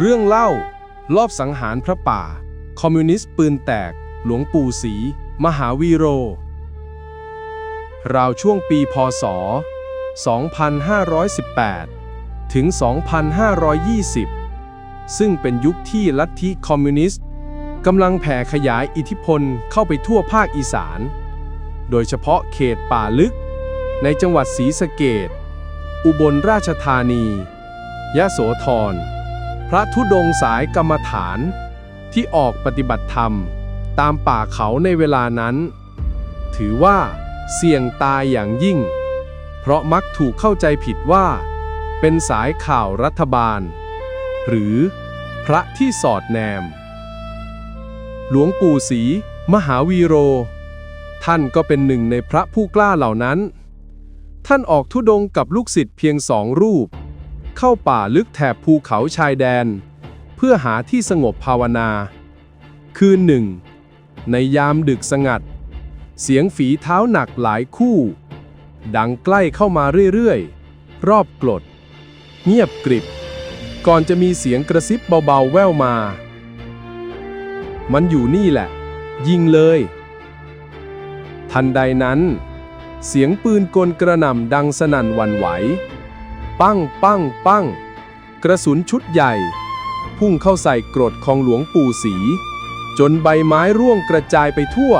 เรื่องเล่า รอบสังหารพระป่า คอมมิวนิสต์ปืนแตก หลวงปู่ศรีมหาวีโร ราวช่วงปีพศ 2518 ถึง 2520 ซึ่งเป็นยุคที่ลัทธิคอมมิวนิสต์กำลังแผ่ขยายอิทธิพลเข้าไปทั่วภาคอีสาน โดยเฉพาะเขตป่าลึก ในจังหวัดศรีสะเกดอุบลราชธานี ยะโสธร ระธุดงค์สายกรรมฐาน ที่ออกปฏิบัติธรรม ตามป่าเขาในเวลานั้น ถือว่า เสี่ยงตายอย่างยิ่ง เพราะมักถูกเข้าใจผิดว่า เป็นสายข่าวรัฐบาล หรือ พระที่สอดแนม หลวงปู่ศรีมหาวีโร ท่านก็เป็นหนึ่งในพระผู้กล้าเหล่านั้น ท่านออกธุดงกับลูกศิษย์เพียงสองรูป เข้าป่าลึกแถบภูเขาชายแดน เพื่อหาที่สงบภาวนา คืนหนึ่ง ในยามดึกสงัด เสียงฝีเท้าหนักหลายคู่ ดังใกล้เข้ามาเรื่อยๆ รอบกรด เงียบกริบ ก่อนจะมีเสียงกระซิบเบาๆแว่วมา มันอยู่นี่แหละ ยิงเลย ทันใดนั้นเสียงปืนกลกระหน่ำดังสนั่นวันไหว ปั้งปั้งปั้ง กระสุนชุดใหญ่ พุ่งเข้าใส่กรดของหลวงปู่ศรีจนใบไม้ร่วงกระจายไปทั่ว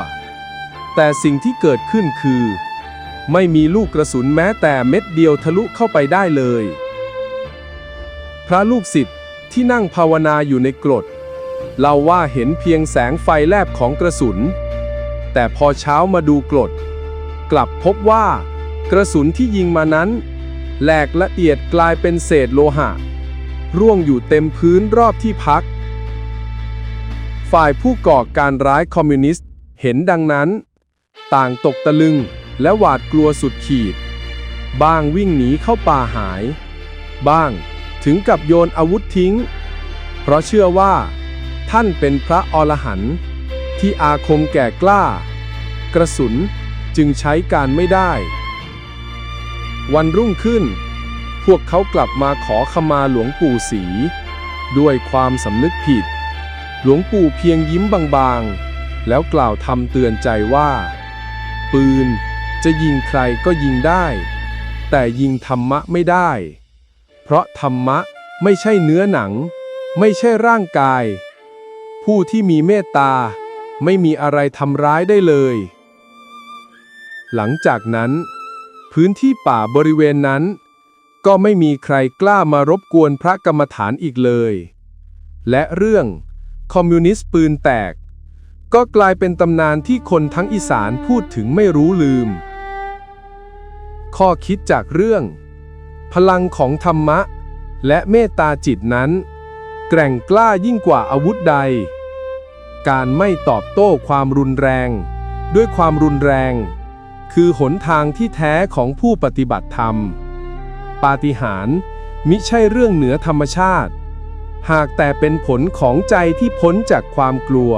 แต่สิ่งที่เกิดขึ้นคือ ไม่มีลูกกระสุนแม้แต่เม็ดเดียวทะลุเข้าไปได้เลย พระลูกศิษย์ที่นั่งภาวนาอยู่ในกรดเล่าว่าเห็นเพียงแสงไฟแลบของกระสุน แต่พอเช้ามาดูกรด กลับพบว่ากระสุนที่ยิงมานั้น แหลกละเอียดกลายเป็นเศษโลหะ ร่วงอยู่เต็มพื้นรอบที่พัก ฝ่ายผู้ก่อการร้ายคอมมิวนิสต์เห็นดังนั้น ต่างตกตะลึงและหวาดกลัวสุดขีด บ้างวิ่งหนีเข้าป่าหาย บ้างถึงกับโยนอาวุธทิ้ง เพราะเชื่อว่า ท่านเป็นพระอรหันต์ที่อาคมแก่กล้า กระสุนจึงใช้การไม่ได้ วันรุ่งขึ้น พวกเขากลับมาขอขมาหลวงปู่ศรีด้วยความสำนึกผิด หลวงปู่เพียงยิ้มบางๆ แล้วกล่าวทำเตือนใจว่า ปืนจะยิงใครก็ยิงได้ แต่ยิงธรรมะไม่ได้ เพราะธรรมะไม่ใช่เนื้อหนัง ไม่ใช่ร่างกาย ผู้ที่มีเมตตาไม่มีอะไรทำร้ายได้เลย หลังจากนั้น พื้นที่ป่าบริเวณนั้น ก็ไม่มีใครกล้ามารบกวนพระกรรมฐานอีกเลย และเรื่องคอมมิวนิสต์ปืนแตก ก็กลายเป็นตำนานที่คนทั้งอีสานพูดถึงไม่รู้ลืม ข้อคิดจากเรื่อง พลังของธรรมะ และเมตตาจิตนั้น แกร่งกล้ายิ่งกว่าอาวุธใด การไม่ตอบโต้ความรุนแรง ด้วยความรุนแรง คือหนทางที่แท้ของผู้ปฏิบัติธรรม ปาฏิหาริย์มิใช่เรื่องเหนือธรรมชาติ หากแต่เป็นผลของใจที่พ้นจากความกลัว